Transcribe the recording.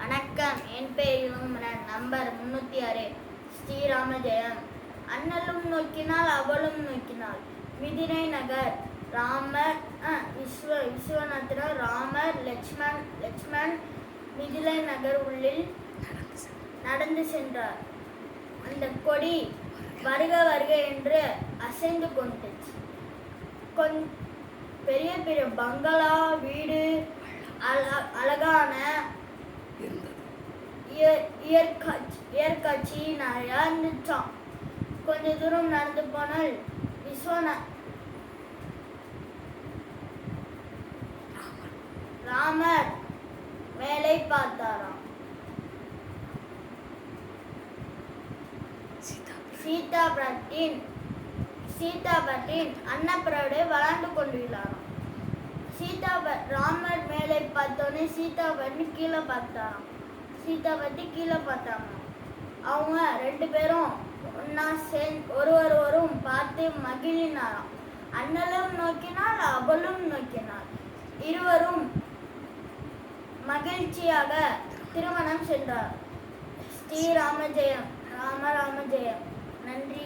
வணக்கம். என் பெயர் இளங்குமரன் நம்பர் முன்னூத்தி ஆறு. ஸ்ரீராம ஜெயம் அண்ணலும் நோக்கினால் அவளும் நோக்கினாள் மிதினை நகர். ராமர் விஸ்வ விஸ்வநாதர் ராமர் லட்சுமண் லட்சுமண் மிதிலை நகர் உள்ளில் நடந்து சென்றார். அந்த கொடி வருக வருக என்று அசைந்து கொண்டுச்சு. கொஞ் பெரிய பெரிய பங்களா வீடு அழ அழகான இயற் இயற்காட்சி இருந்துச்சாம் கொஞ்ச தூரம் நடந்து போனால் விஸ்வநா ராமர் மேலே பார்த்தாராம். சீதாபுரத்தின் சீதாபட்டின் அன்னப்பரோடு வளர்ந்து கொண்டுள்ளாராம். சீதாப ராமர் மேலே பார்த்தோன்னே சீதா சீதாபட்டி கீழே பார்த்தாராம் சீதா பற்றி கீழே பார்த்தாங்க. அவங்க ரெண்டு பேரும் ஒன்னா சேர்ந்து ஒருவர் ஒருவரும் பார்த்து மகிழினாராம். அண்ணலும் நோக்கினால் அவளும் நோக்கினாள். இருவரும் மகிழ்ச்சியாக திருமணம் சென்றார். ஸ்ரீராம ஜெயம் ராம ராம ஜெயம் நன்றி.